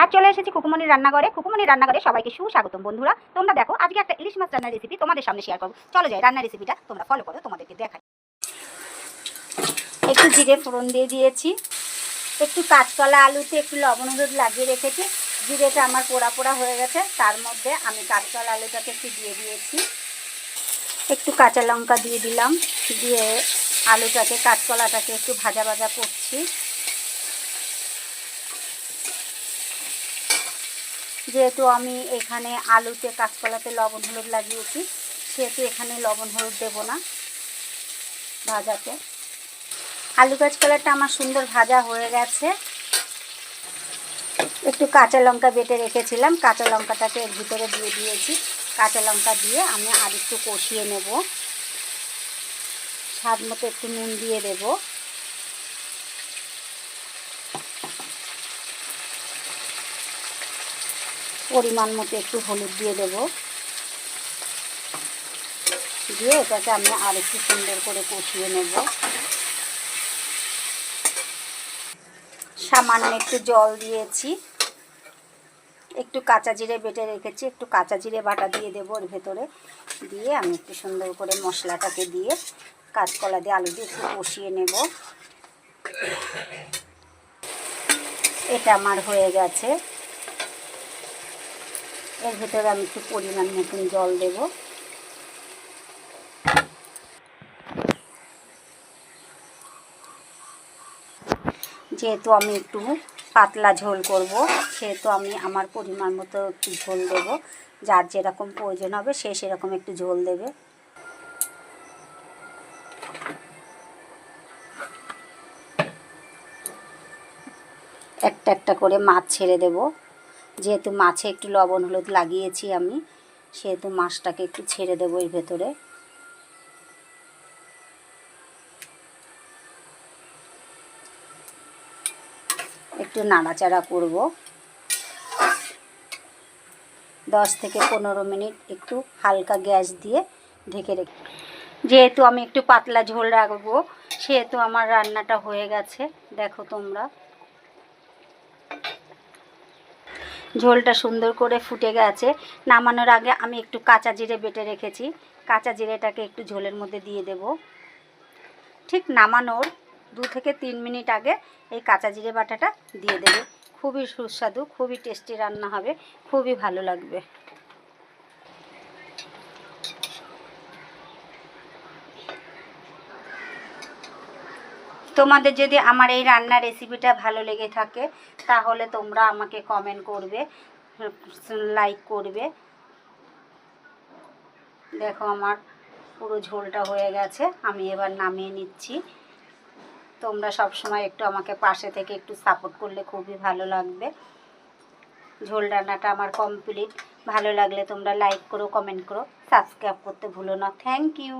আজ চলে এসেছি কুকুমনির রান্নাঘরে। কুকুমনির রান্নাঘরে সবাইকে সুস্বাগতম বন্ধুরা। তোমরা দেখো, আজকে একটা ইলিশ মাছ রান্নার রেসিপি তোমাদের সামনে শেয়ার করব। চলো যাই, রান্নার রেসিপিটা তোমরা ফলো করো, তোমাদেরকে দেখাই। একটু জিরে ফোড়ন দিয়ে দিয়েছি। একটু কাঁচকলা আলুতে একটু লবণ হলুদ লাগিয়ে রেখেছি। জিরেটা আমার পোড়া পোড়া হয়ে গেছে। তার মধ্যে আমি কাঁচকলা আলুটাকে একটু দিয়ে দিয়েছি। একটু কাঁচা লঙ্কা দিয়ে দিলাম। দিয়ে আলুটাকে, কাঁচকলাটাকে একটু ভাজা ভাজা করছি। যেহেতু আমি এখানে আলুতে কাঁচকলাতে লবণ হলুদ লাগিয়েছি, সেহেতু এখানে লবণ হলুদ দেবো না ভাজাতে। আলু কাঁচকলাটা আমার সুন্দর ভাজা হয়ে গেছে। একটু কাঁচা লঙ্কা বেটে রেখেছিলাম, কাঁচা লঙ্কাটাকে এর ভিতরে দিয়ে দিয়েছি। কাঁচা লঙ্কা দিয়ে আমি আর একটু কষিয়ে নেব। স্বাদ মতো একটু নুন দিয়ে দেবো। পরিমাণ মতো একটু হলুদ দিয়ে দেব। দিয়ে এটাকে আমি আর একটু সুন্দর করে কষিয়ে নেব। সামান্য একটু জল দিয়েছি। একটু কাঁচা জিরে বেটে রেখেছি, একটু কাঁচা জিরে বাটা দিয়ে দেবো ওর ভেতরে। দিয়ে আমি একটু সুন্দর করে মশলাটাকে দিয়ে কাঁচকলা দিয়ে আলু দিয়ে একটু কষিয়ে নেব। এটা আমার হয়ে গেছে। এর ভেতরে আমি একটু পরিমাণ মতন জল দেব। যেহেতু আমি একটু পাতলা ঝোল করব, সেহেতু আমি আমার পরিমাণ মতো একটু ঝোল দেব। যার যেরকম প্রয়োজন হবে, সে সেরকম একটু ঝোল দেবে। একটা একটা করে মাছ ছেড়ে দেবো। যেহেতু মাছে একটু লবণ হলুদ লাগিয়েছি আমি, সেহেতু মাছটাকে একটু ছেড়ে দেবো এর ভেতরে। একটু নাড়াচাড়া করব। দশ থেকে পনেরো মিনিট একটু হালকা গ্যাস দিয়ে ঢেকে রেখে যেহেতু আমি একটু পাতলা ঝোল রাখব, সেহেতু আমার রান্নাটা হয়ে গেছে। দেখো তোমরা। ঝোলটা সুন্দর করে ফুটে গেছে। নামানোর আগে আমি একটু কাঁচা জিরে বেটে রেখেছি। কাঁচা জিরেটাকে একটু ঝোলের মধ্যে দিয়ে দেব। ঠিক নামানোর দু থেকে তিন মিনিট আগে এই কাঁচা জিরে বাটাটা দিয়ে দেবে। খুবই সুস্বাদু, খুবই টেস্টি রান্না হবে, খুবই ভালো লাগবে। তোমাদের যদি আমার এই রান্নার রেসিপিটা ভালো লেগে থাকে, তাহলে তোমরা আমাকে কমেন্ট করবে লাইক করবে। দেখো আমার পুরো ঝোলটা হয়ে গেছে, আমি এবার নামিয়ে নিচ্ছি। তোমরা সব সময় একটু আমাকে পাশে থেকে একটু সাপোর্ট করলে খুবই ভালো লাগবে। ঝোল রান্নাটা আমার কমপ্লিট ভালো লাগলে তোমরা লাইক করো কমেন্ট করো সাবস্ক্রাইব করতে ভুলো না। Thank you